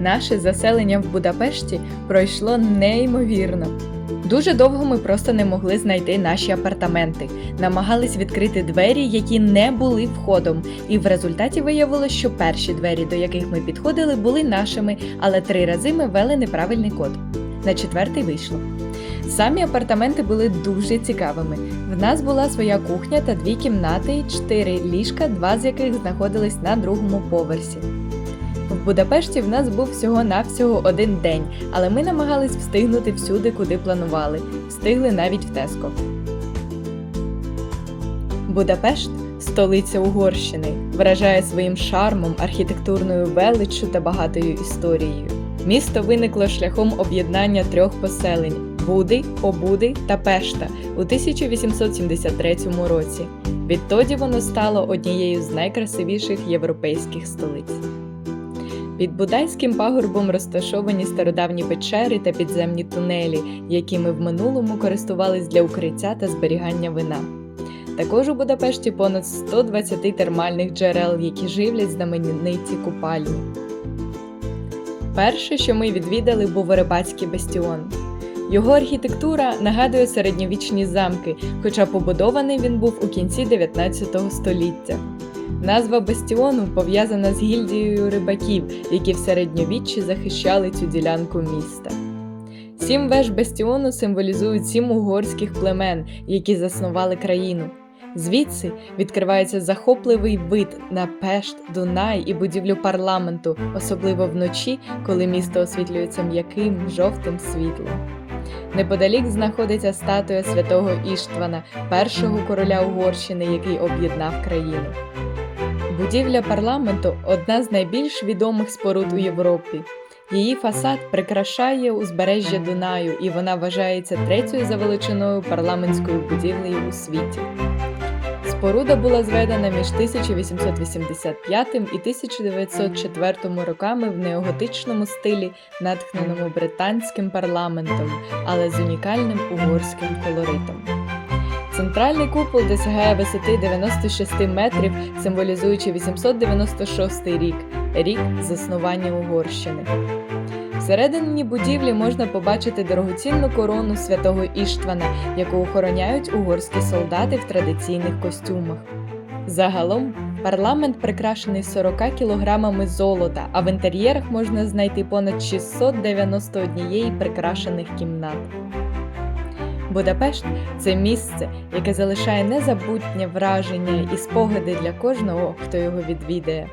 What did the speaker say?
Наше заселення в Будапешті пройшло неймовірно. Дуже довго ми просто не могли знайти наші апартаменти, намагались відкрити двері, які не були входом, і в результаті виявилось, що перші двері, до яких ми підходили, були нашими, але три рази ми ввели неправильний код. На четвертий вийшло. Самі апартаменти були дуже цікавими. В нас була своя кухня та дві кімнати, чотири ліжка, два з яких знаходились на другому поверсі. В Будапешті в нас був всього-навсього один день, але ми намагались встигнути всюди, куди планували. Встигли навіть в Теско. Будапешт столиця Угорщини, вражає своїм шармом, архітектурною величчю та багатою історією. Місто виникло шляхом об'єднання трьох поселень Буди, Обуди та Пешта у 1873 році. Відтоді воно стало однією з найкрасивіших європейських столиць. Під Будайським пагорбом розташовані стародавні печери та підземні тунелі, якими в минулому користувались для укриття та зберігання вина. Також у Будапешті понад 120 термальних джерел, які живлять знамениті купальні. Перше, що ми відвідали, був Рибацький бастіон. Його архітектура нагадує середньовічні замки, хоча побудований він був у кінці 19 століття. Назва бастіону пов'язана з гільдією рибаків, які в середньовіччі захищали цю ділянку міста. Сім веж бастіону символізують сім угорських племен, які заснували країну. Звідси відкривається захопливий вид на Пешт, Дунай і будівлю парламенту, особливо вночі, коли місто освітлюється м'яким жовтим світлом. Неподалік знаходиться статуя святого Іштвана, першого короля Угорщини, який об'єднав країну. Будівля парламенту одна з найбільш відомих споруд у Європі. Її фасад прикрашає узбережжя Дунаю, і вона вважається третьою за величиною парламентською будівлею у світі. Споруда була зведена між 1885 і 1904 роками в неоготичному стилі, натхненому британським парламентом, але з унікальним угорським колоритом. Центральний купол досягає висоти 96 метрів, символізуючи 896 рік рік заснування Угорщини. Всередині будівлі можна побачити дорогоцінну корону святого Іштвана, яку охороняють угорські солдати в традиційних костюмах. Загалом парламент прикрашений 40 кілограмами золота, а в інтер'єрах можна знайти понад 691 прикрашених кімнат. Будапешт це місце, яке залишає незабутнє враження і спогади для кожного, хто його відвідає.